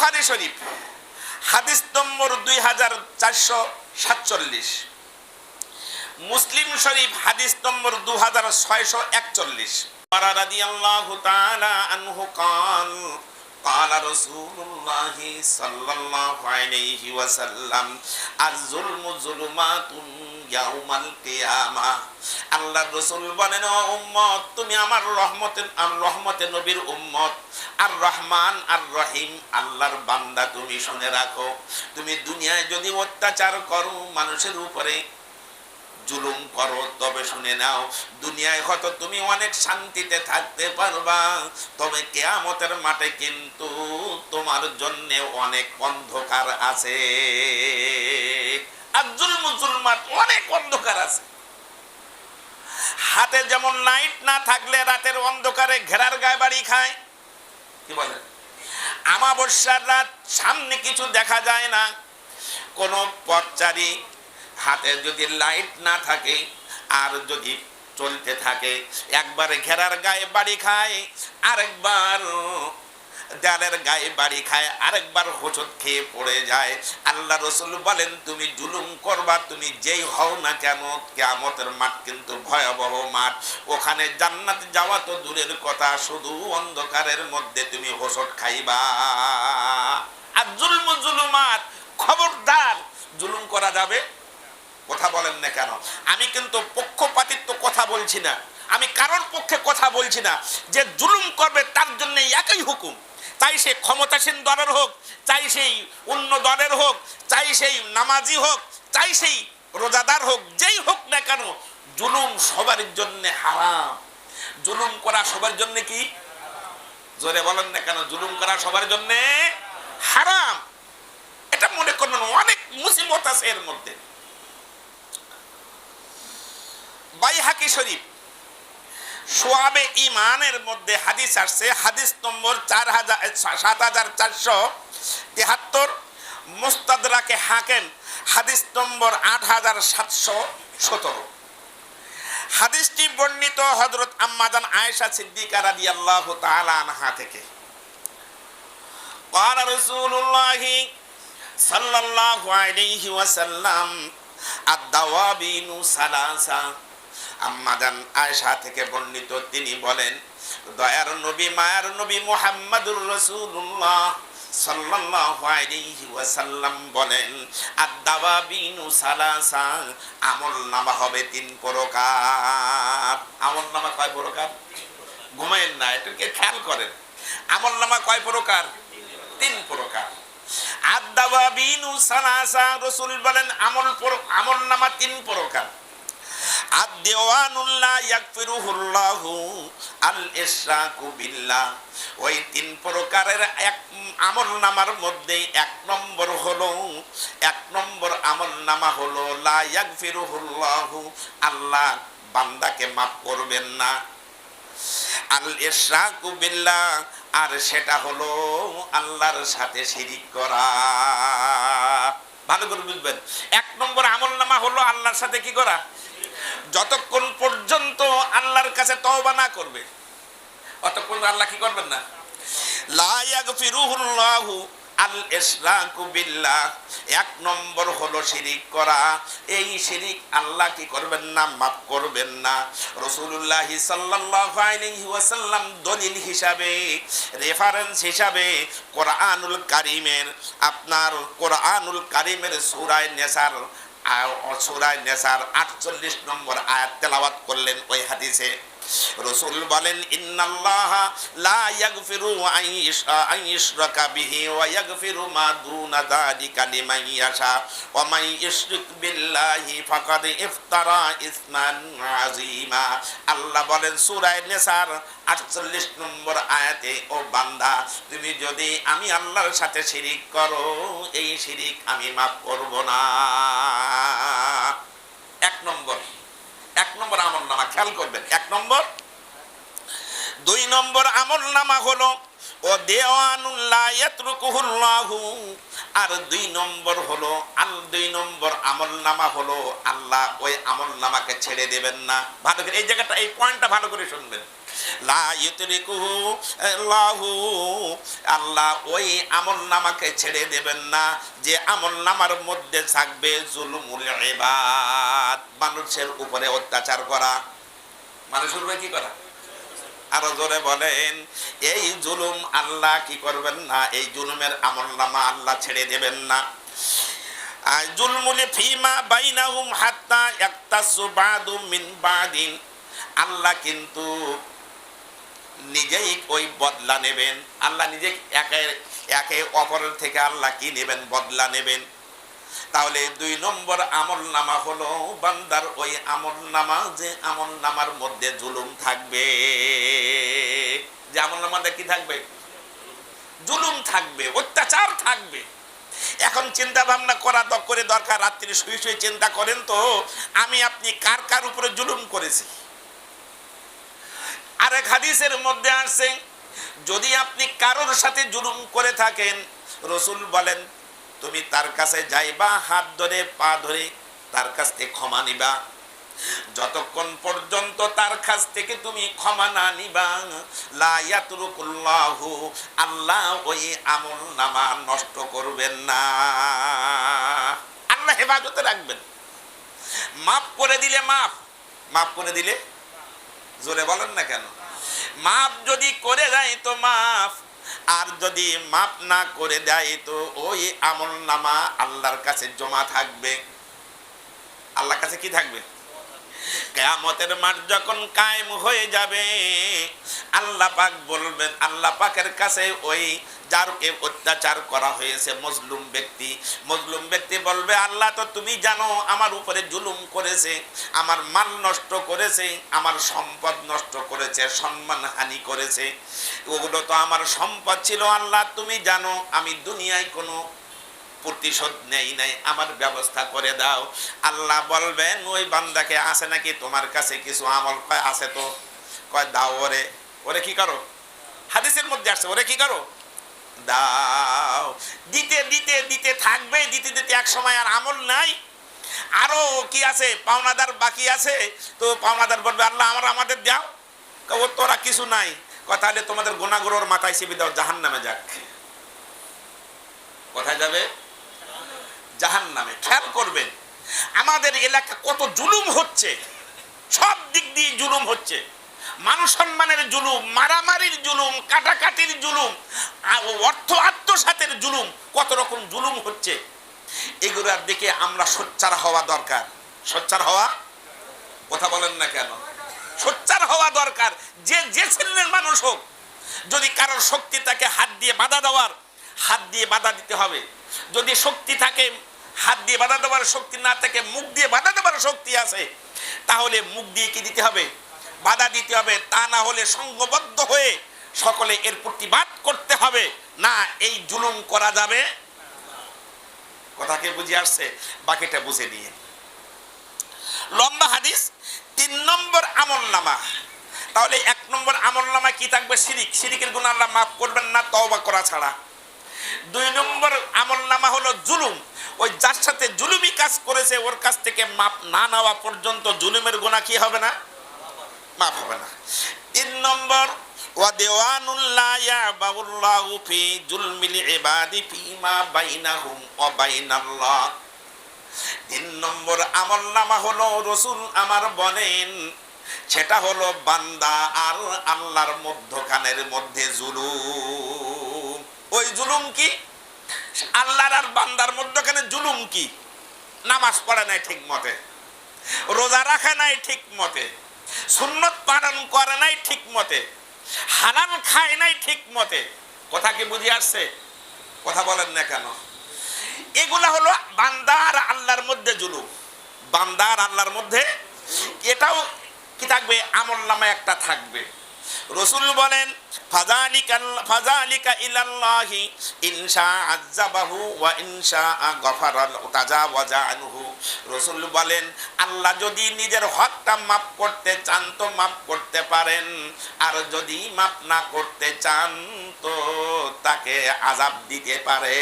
বুখারি শরীফ হাদিস নম্বর দুই হাজার চারশো সাতচল্লিশ মুসলিম শরীফ হাদিস নম্বর দু হাজার ছয়শো একচল্লিশ رضي الله تعالى عنه قال قال رسول الله صلى الله عليه وسلم الظلم ظلمات রাসূল বলেন তুমি আমার রহমতের রহমতে নবীর আর রহমান, আর রহিম, আল্লাহর বান্দা তুমি শুনে রাখো। তুমি দুনিয়ায় যদি অত্যাচার করো, মানুষের উপরে জুলুম করো, তবে শুনে নাও, দুনিয়ায় হয়তো তুমি অনেক শান্তিতে থাকতে পারবা। তবে কেয়ামতের মাঠে কিন্তু তোমার জন্যে অনেক অন্ধকার আছে। আর জুলম জুলমাত অনেক অন্ধকার আছে। হাতে যেমন লাইট না থাকলে রাতের অন্ধকারে ঘেরার গায়ে বাড়ি খায়। কি বলে? আমাবস্যার রাত সামনে কিছু দেখা যায় না। কোনো পথচারী হাতে যদি লাইট না থাকে, আর যদি চলতে থাকে, একবার ঘেরার গায়ে বাড়ি খায়, আরেকবার দেয়ালের গায়ে বাড়ি খায়, আরেকবার হোঁচট খেয়ে পড়ে যায়। আল্লাহ রসুল বলেন, তুমি জুলুম করবা, তুমি যেই হও না কেন, কেয়ামতের মাঠ কিন্তু ভয়াবহ মাঠ। ওখানে জান্নাত যাওয়া তো দূরের কথা, শুধু অন্ধকারের মধ্যে তুমি হোঁচট খাইবা। আর জুলম জুলুমাত, খবরদার, জুলুম করা যাবে? কথা বলেন না কেন? আমি কিন্তু পক্ষপাতিত্ব কথা বলছি না। আমি কারোর পক্ষে কথা বলছি না। যে জুলুম করবে, তার জন্য একই হুকুম। চাই সে ক্ষমতাসীন দলের হোক, চাই সেই অন্য দলের হোক, চাই সেই নামাজি হোক, চাই সেই রোজাদার হোক, যেই হোক না কেন, জুলুম সবার জন্য হারাম। জুলুম করা সবার জন্য কি? জোরে বলেন না কেন, জুলুম করা সবার জন্য হারাম। এটা মনে করবেন অনেক মুসিবত আছে এর মধ্যে। বাইহাকি শরীফ সোয়াবে ইমানের মধ্যে হাদিস আসছে হাদিস নম্বর চার হাজার সাত হাজার চারশো তেহাত্তর মুস্তাদরাকে হাকেম হাদিস নম্বর আট হাজার সাতশো সতেরো হাদিসটি বর্ণিত হজরত আম্মাজান আয়েশা সিদ্দিকা রাদিয়াল্লাহু তাআলা আনহা থেকে قال رسول الله صلى الله عليه وسلم الدوابين ثلاثه আম্মাদান আয়সা থেকে বর্ণিত, তিনি বলেন, দয়ার নবী, মায়ার নবী মুহাম্মাদুর আলাইহি ওয়াসাল্লাম বলেন সালাসা, আমল নামা হবে তিন প্রকার। আমল নামা কয় প্রকার? ঘুমায়েন না, এটাকে খেয়াল করেন। আমল নামা কয় প্রকার? তিন প্রকার। আদ-দাওয়াবিনু সালাসা, রাসূল বলেন, আমল আমল নামা তিন প্রকার। আল ওই তিন প্রকারের এক নামার এক নম্বর এক নম্বর নামা লা আল্লাহ বান্দাকে মাফ করবেন না। আল ইশরাকু বিল্লাহ, আর সেটা হলো আল্লাহর সাথে শিরিক করা। ভালো করে বুঝবেন। এক নম্বর আমল নামা হলো আল্লাহর সাথে কি করা? যতক্ষণ পর্যন্ত আল্লাহর কাছে তওবা না করবে, অতক্ষণ আল্লাহ কি করবেন না? লা ইয়াগফিরুহুল্লাহু আল ইশরাকু বিল্লাহ। এক নম্বর হলো শিরিক করা। এই শিরিক আল্লাহ কি করবেন না, মাফ করবেন না। রাসূলুল্লাহ সাল্লাল্লাহু আলাইহি ওয়াসাল্লাম দলিল হিসাবে রেফারেন্স হিসাবে কোরআনুল কারীমের, আপনার কোরআনুল কারীমের সূরা নেসার সুরায় নেশার আটচল্লিশ নম্বর আয়াত তেলাওয়াত করলেন ওই হাদিসে। রসুল বলেন, ইন্নাল্লাহ লা ইয়াগফিরু আন ইশরাকা বিহি ওয়া ইয়াগফিরু মা দুনা যালিকা লিমান ইয়াশা ওয়া মান ইশরিক বিল্লাহি ফাকাদ ইফতারা ইসমান আযীমা। আল্লাহ বলেন, সূরা নিসার 48 নম্বর আয়াতে, ও বান্দা, তুমি যদি আমি আল্লাহর সাথে শিরিক করো, এই শিরিক আমি মাফ করব না এক নম্বর এক নম্বর আমল নামা খেয়াল করবেন, এক নম্বর। দুই নম্বর আমল নামা হলো, ও দেওয়ানুল্লাহ আর দুই নম্বর হলো, আল দুই নম্বর আমল নামা হলো, আল্লাহ ওই আমল নামাকে ছেড়ে দেবেন না। ভালো করে, এই জায়গাটা, এই পয়েন্টটা ভালো করে শুনবেন। আল্লাহু ওই আমল নামাকে ছেড়ে দেবেন না, যে আমল নামার মধ্যে থাকবে জুলুমুল মানুষের উপরে অত্যাচার করা। মানুষের উপরে কি করা আরও জোরে বলেন, এই জুলুম আল্লাহ কি করবেন না? এই জুলুমের আমল নামা আল্লাহ ছেড়ে দেবেন না। জুলমুলি ফিমা বাইনাহুম হাত্তা ইয়াক্তাসু বাদু মিন বাদিন। আল্লাহ কিন্তু নিজেই ওই বদলা নেবেন। আল্লাহ নিজে একে একে অপরের থেকে আল্লাহ কি নেবেন? বদলা নেবেন। তাহলে দুই নম্বর আমল নামা হলো বান্দার ওই আমল নামা যে আমল নামার মধ্যে জুলুম থাকবে। যে আমল নামাতে কি থাকবে? জুলুম থাকবে, অত্যাচার থাকবে। এখন চিন্তা ভাবনা করা দ- করে দরকার, রাত্রি শুয়ে শুয়ে চিন্তা করেন তো, আমি আপনি কার কার উপরে জুলুম করেছি? আরেক হাদিসের মধ্যে আসছে, যদি আপনি কারোর সাথে জুলুম করে থাকেন, রসুল বলেন তুমি তার কাছে যাইবা, হাত ধরে, পা ধরে তার কাছ থেকে ক্ষমা নিবা। যতক্ষণ পর্যন্ত তার কাছ থেকে তুমি ক্ষমা না নিবা, লা ইয়াতরুকুল্লাহু, আল্লাহ ওই আমল নামা নষ্ট করবেন না। আল্লাহ হেফাজতে রাখবেন। মাফ করে দিলে মাফ মাফ করে দিলে? জোরে বলেন না কেন? মাফ যদি করে দেয় তো মাফ। আর যদি মাপ না করে দেয় তো ওই আমল নামা আল্লাহর কাছে জমা থাকবে। আল্লাহর কাছে কি থাকবে? কেয়ামতের মাঠ যখন কায়েম হয়ে যাবে, আল্লাহ পাক বলবেন, আল্লাহ পাকের কাছে ওই যারকে অত্যাচার করা হয়েছে মজলুম ব্যক্তি। মজলুম ব্যক্তি বলবে, আল্লাহ তো তুমি জানো, আমার উপরে জুলুম করেছে, আমার মান নষ্ট করেছে, আমার সম্পদ নষ্ট করেছে, সম্মান হানি করেছে। ওগুলো তো আমার সম্পদ ছিল, আল্লাহ তুমি জানো, আমি দুনিয়ায় কোনো প্রতিশোধ নেই নাই, আমার ব্যবস্থা করে দাও। আল্লাহ বলবেন ওই বান্দাকে আছে নাকি? তোমার কাছে কিছু আমল কয় আছে তো? কয়, দাও ওরে। ওরে কি করো? হাদিসের মধ্যে আসছে, ওরে কি করো? দাও। দিতে দিতে দিতে থাকবে, দিতে দিতে এক সময় আর আমল নাই। আরও কি আছে? পাওনাদার বাকি আছে। তো পাওনাদার বলবে, আল্লাহ, আমার আমাদের দাও। ও, তোরা কিছু নাই। কথা হলে তোমাদের গোনাগুলোর মাথায় শিবি দাও জাহান নামে যাক। কোথায় যাবে? জাহান নামে খেয়াল করবেন, আমাদের এলাকা কত জুলুম হচ্ছে। সব দিক দিয়ে জুলুম হচ্ছে। মানুষ সম্মানের জুলুম, মারামারির জুলুম, কাটাকাটির জুলুম অর্থ আত্মসাতের জুলুম, কত রকম জুলুম হচ্ছে? এগুলোর দিকে আমরা সোচ্চার হওয়া দরকার। সোচ্চার হওয়া? কথা বলেন না কেন? সোচ্চার হওয়া দরকার। যে যে শ্রেণির মানুষ হোক, যদি কারোর শক্তি তাকে হাত দিয়ে বাধা দেওয়ার, হাত দিয়ে বাধা দিতে হবে। যদি শক্তি থাকে হাত দিয়ে বাধা দেওয়ার শক্তি না থাকে, মুখ দিয়ে বাধা দেওয়ার শক্তি আছে, তাহলে মুখ দিয়ে কি দিতে হবে? বাধা দিতে হবে, তা না হলে সংঘবদ্ধ হয়ে সকলে এর প্রতিবাদ করতে হবে। না, এই জুলুম করা যাবে। কথাকে বুঝে আসছে? বাকিটা বুঝে নিয়ে। লম্বা হাদিস, তিন নম্বর আমল নামা তাহলে এক নম্বর আমল নামা কি থাকবে? শিরিক। শিরিকের গুণ আল্লাহ মাফ করবেন না, তওবা করা ছাড়া। দুই নম্বর আমল নামা হলো জুলুম। ওই যার সাথে জুলুমি কাজ করেছে, ওর কাছ থেকে মাপ না নেওয়া পর্যন্ত জুলুমের গুণা কি হবে না? মাফ হবে না। তিন নম্বর তিন নম্বর নামা রসুল আমার বলেন, সেটা হলো বান্দা আর আল্লাহর মধ্যখানের মধ্যে জুলুম। ওই জুলুম কি? আল্লাহর আর বান্দার মধ্যখানে জুলুম কি? নামাজ পড়ে নাই ঠিক মতে। রোজা রাখে নাই ঠিক মতে। সুন্নত পালন করে নাই ঠিক মতে হালাল খায় নাই ঠিক মতে কথা কি বুঝে আসছে? কথা বলেন না কেন? এগুলা হলো বান্দার আল্লাহর মধ্যে জুলুম। বান্দার আল্লাহর মধ্যে এটাও কি থাকবে? আমল নামে একটা থাকবে। রসুল বলেন রসুল বলেন, আল্লাহ যদি নিজের হকটা মাফ করতে চান তো মাফ করতে পারেন, আর যদি মাফ না করতে চান তো তাকে আজাব দিতে পারে